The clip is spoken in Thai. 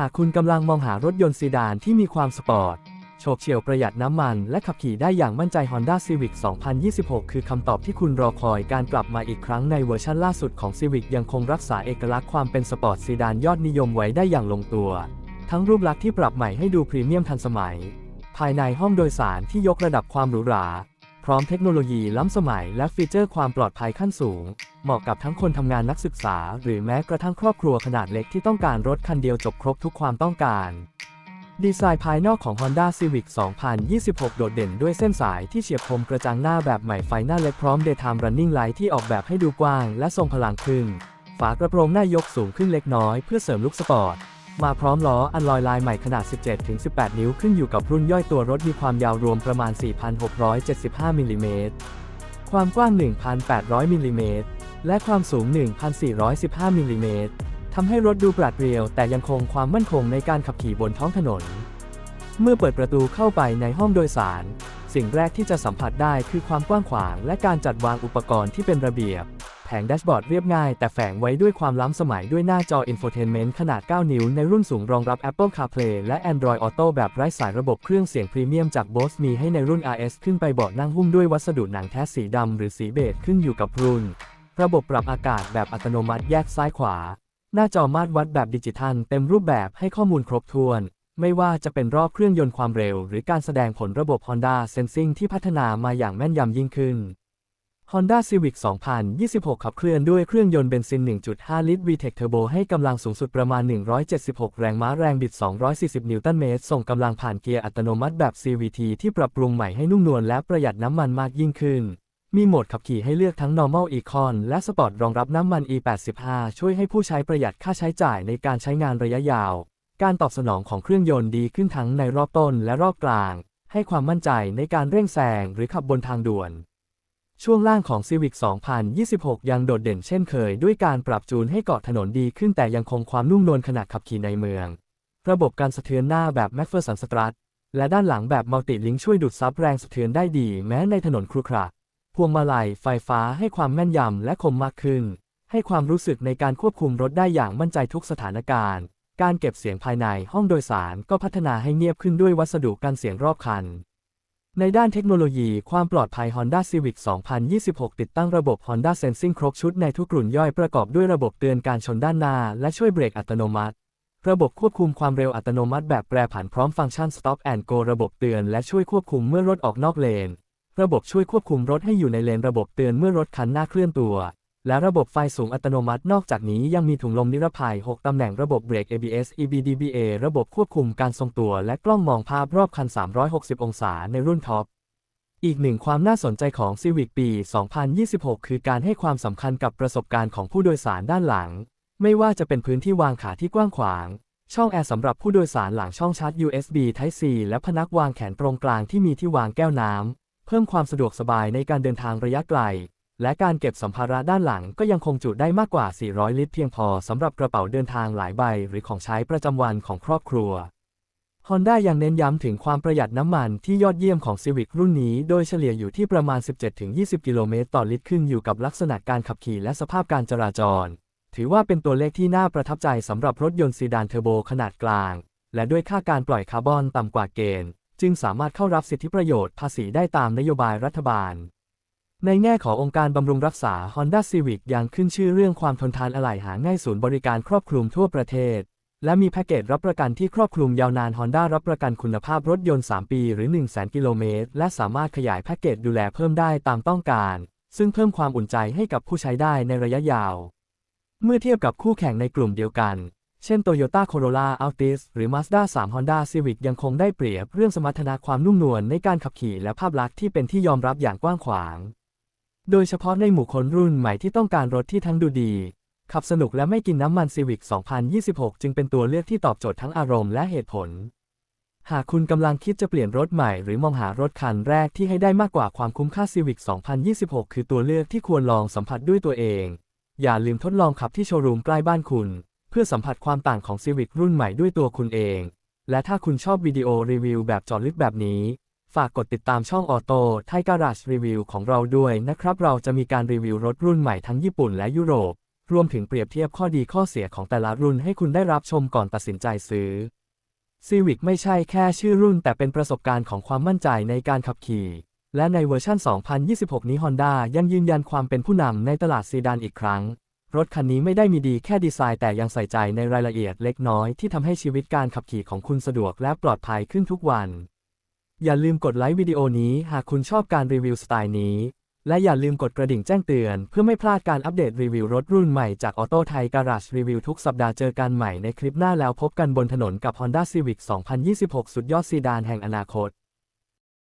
หากคุณกำลังมองหารถยนต์ซีดานที่มีความสปอร์ต โฉบเฉี่ยวประหยัดน้ำมัน และขับขี่ได้อย่างมั่นใจ Honda Civic 2026 คือคำตอบที่คุณรอคอยการกลับมาอีกครั้งในเวอร์ชันล่าสุดของ Civic ยังคงรักษาเอกลักษณ์ความเป็นสปอร์ตซีดานยอดนิยมไว้ได้อย่างลงตัว ทั้งรูปลักษณ์ที่ปรับใหม่ให้ดูพรีเมียมทันสมัย ภายในห้องโดยสารที่ยกระดับความหรูหรา พร้อมเทคโนโลยีล้ำสมัยและฟีเจอร์ความปลอดภัยขั้นสูง เหมาะกับทั้งคนทำงานนักศึกษา หรือแม้กระทั่งครอบครัวขนาดเล็กที่ต้องการรถคันเดียวจบครบทุกความต้องการ ดีไซน์ภายนอกของ Honda Civic 2026 โดดเด่นด้วยเส้นสายที่เฉียบคมกระจังหน้าแบบใหม่ไฟหน้าเล็กพร้อม Daytime Running Light ที่ออกแบบให้ดูกว้างและทรงพลังขึ้น ฝากระโปรงหน้ายกสูงขึ้นเล็กน้อยเพื่อเสริมลุคสปอร์ต มาพร้อมล้ออันลอยลายใหม่ขนาด 17-18 นิ้วขึ้นอยู่กับรุ่นย่อยตัวรถมีความยาวรวมประมาณ 4,675มิลลิเมตร ความกว้าง 1,800มิลลิเมตร และความสูง 1,415มิลลิเมตรทำให้รถดูปราดเปรียว แต่ยังคงความมั่นคงในการขับขี่บนท้องถนน เมื่อเปิดประตูเข้าไปในห้องโดยสาร สิ่งแรกที่จะสัมผัสได้คือความกว้างขวางและการจัดวางอุปกรณ์ที่เป็นระเบียบ แผงแดชบอร์ดเรียบง่ายแต่แฝงไว้ด้วยความล้ำสมัยด้วยหน้าจอ Infotainment ขนาด 9 นิ้ว ในรุ่นสูงรองรับ Apple CarPlay และ Android Auto แบบไร้สายระบบเครื่องเสียงพรีเมียมจาก Bose มีให้ในรุ่น RS ขึ้นไปเบาะนั่งหุ้มด้วยวัสดุหนังแท้สีดำหรือสีเบจขึ้นอยู่กับรุ่น ระบบปรับอากาศแบบอัตโนมัติแยกซ้ายขวา หน้าจอมาตรวัดแบบดิจิทัล เต็มรูปแบบให้ข้อมูลครบถ้วนไม่ว่าจะเป็นรอบเครื่องยนต์ความเร็ว หรือการแสดงผลระบบ Honda Sensing ที่พัฒนามาอย่างแม่นยำยิ่งขึ้น Honda Civic 2026 ขับเคลื่อนด้วยเครื่องยนต์เบนซิน 1.5 ลิตร VTEC Turbo ให้กำลังสูงสุดประมาณ 176 แรงม้าแรงบิด 240 นิวตันเมตร ส่งกำลังผ่านเกียร์อัตโนมัติแบบ CVT ที่ปรับปรุงใหม่ให้นุ่มนวลและประหยัดน้ำมันมากยิ่งขึ้น มีโหมดขับขี่ให้เลือกทั้ง Normal Econ และ Sport รองรับน้ำมัน E85 ช่วยให้ผู้ใช้ประหยัดค่าใช้จ่ายในการใช้งานระยะยาว การตอบสนองของเครื่องยนต์ดีขึ้นทั้งในรอบต้นและรอบกลาง ให้ความมั่นใจในการเร่งแซงหรือขับบนทางด่วน ช่วงล่างของ Civic 2026 ยังโดดเด่นเช่นเคย ด้วยการปรับจูนให้เกาะถนนดีขึ้นแต่ยังคงความนุ่มนวลขณะขับขี่ในเมือง ระบบการสะเทือนหน้าแบบ MacPherson Strut และด้านหลังแบบ Multi Link ช่วยดูดซับแรงสะเทือนได้ดี แม้ในถนนครุขระพวงมาลัยไฟฟ้าให้ความแม่นยำและคมมากขึ้น ให้ความรู้สึกในการควบคุมรถได้อย่างมั่นใจทุกสถานการณ์ การเก็บเสียงภายในห้องโดยสารก็พัฒนาให้เงียบขึ้นด้วยวัสดุกันเสียงรอบคัน ในด้านเทคโนโลยีความปลอดภัย Honda Civic 2026 ติดตั้งระบบ Honda Sensing ครบชุดในทุกรุ่นย่อยประกอบด้วยระบบเตือนการชนด้านหน้า และช่วยเบรกอัตโนมัติ ระบบควบคุมความเร็วอัตโนมัติแบบแปรผันพร้อมฟังก์ชัน Stop and Go ระบบเตือนและช่วยควบคุมเมื่อรถออกนอกเลน ระบบช่วยควบคุมรถให้อยู่ในเลนระบบเตือนเมื่อรถคันหน้าเคลื่อนตัว และระบบไฟสูงอัตโนมัตินอกจากนี้ยังมีถุงลมนิรภัย 6 ตำแหน่งระบบเบรก ABS EBDBA ระบบควบคุมการทรงตัว และกล้องมองภาพรอบคัน 360 องศาในรุ่นท็อป อีกหนึ่งความน่าสนใจของ Civic ปี 2026 คือการให้ความสำคัญกับประสบการณ์ของผู้โดยสารด้านหลัง ไม่ว่าจะเป็นพื้นที่วางขาที่กว้างขวาง ช่องแอร์สำหรับผู้โดยสารหลังช่องชาร์จ USB Type C และพนักวางแขนตรงกลางที่มีที่วางแก้วน้ำเพิ่มความสะดวกสบายในการเดินทางระยะไกล และการเก็บสัมภาระด้านหลังก็ยังคงจุได้มากกว่า 400 ลิตรเพียงพอสำหรับกระเป๋าเดินทางหลายใบหรือของใช้ประจำวันของครอบครัว Honda ยังเน้นย้ำถึงความประหยัดน้ำมันที่ยอดเยี่ยมของ Civic รุ่นนี้ โดยเฉลี่ยอยู่ที่ประมาณ 17-20 กิโลเมตรต่อลิตรขึ้นอยู่กับลักษณะการขับขี่และสภาพการจราจร ถือว่าเป็นตัวเลขที่น่าประทับใจสำหรับรถยนต์ซีดานเทอร์โบขนาดกลาง และด้วยค่าการปล่อยคาร์บอนต่ำกว่าเกณฑ์ จึงสามารถเข้ารับสิทธิประโยชน์ภาษีได้ตามนโยบายรัฐบาล ในแง่ขององค์การบำรุงรักษา Honda Civic ยังขึ้นชื่อเรื่องความทนทานอะไหล่หาง่ายศูนย์บริการครอบคลุมทั่วประเทศ และมีแพ็กเกจรับประกันที่ครอบคลุมยาวนาน Honda รับประกันคุณภาพรถยนต์ 3 ปีหรือ 100,000 กิโลเมตร และสามารถขยายแพ็กเกจดูแลเพิ่มได้ตามต้องการ ซึ่งเพิ่มความอุ่นใจให้กับผู้ใช้ได้ในระยะยาว เมื่อเทียบกับคู่แข่งในกลุ่มเดียวกัน เช่น Toyota Corolla Altis หรือ Mazda 3 Honda Civic ยังคงได้เปรียบเรื่องสมรรถนะความนุ่มนวลในการขับขี่และภาพลักษณ์ที่เป็นที่ยอมรับอย่างกว้างขวาง โดยเฉพาะในหมู่คนรุ่นใหม่ที่ต้องการรถที่ทั้งดูดี ขับสนุกและไม่กินน้ำมัน Civic 2026 จึงเป็นตัวเลือกที่ตอบโจทย์ทั้งอารมณ์และเหตุผล หากคุณกำลังคิดจะเปลี่ยนรถใหม่หรือมองหารถคันแรกที่ให้ได้มากกว่าความคุ้มค่า Civic 2026 คือตัวเลือกที่ควรลองสัมผัสด้วยตัวเอง อย่าลืมทดลองขับที่โชว์รูมใกล้บ้านคุณ เพื่อสัมผัสความต่างของ Civic รุ่นใหม่ด้วยตัวคุณเอง และถ้าคุณชอบวิดีโอรีวิวแบบจอดลึกแบบนี้ ฝากกดติดตามช่องออโต้ไทการาชรีวิวของเราด้วยนะครับ เราจะมีการรีวิวรถรุ่นใหม่ทั้งญี่ปุ่นและยุโรป รวมถึงเปรียบเทียบข้อดีข้อเสียของแต่ละรุ่นให้คุณได้รับชมก่อนตัดสินใจซื้อ Civic ไม่ใช่แค่ชื่อรุ่นแต่เป็นประสบการณ์ของความมั่นใจในการขับขี่ และในเวอร์ชัน 2026 นี้ Honda ยังยืนยันความเป็นผู้นำในตลาดซีดานอีกครั้ง รถคันนี้ไม่ได้มีดีแค่ดีไซน์แต่ยังใส่ใจในรายละเอียดเล็กน้อยที่ทำให้ชีวิตการขับขี่ของคุณสะดวกและปลอดภัยขึ้นทุกวัน อย่าลืมกดไลค์วิดีโอนี้หากคุณชอบการรีวิวสไตล์นี้ และอย่าลืมกดกระดิ่งแจ้งเตือน เพื่อไม่พลาดการอัปเดตรีวิวรถรุ่นใหม่จากออโต้ไทยการาชรีวิวทุกสัปดาห์เจอกันใหม่ในคลิปหน้าแล้วพบกันบนถนนกับ Honda Civic 2026 สุดยอดซีดานแห่งอนาคต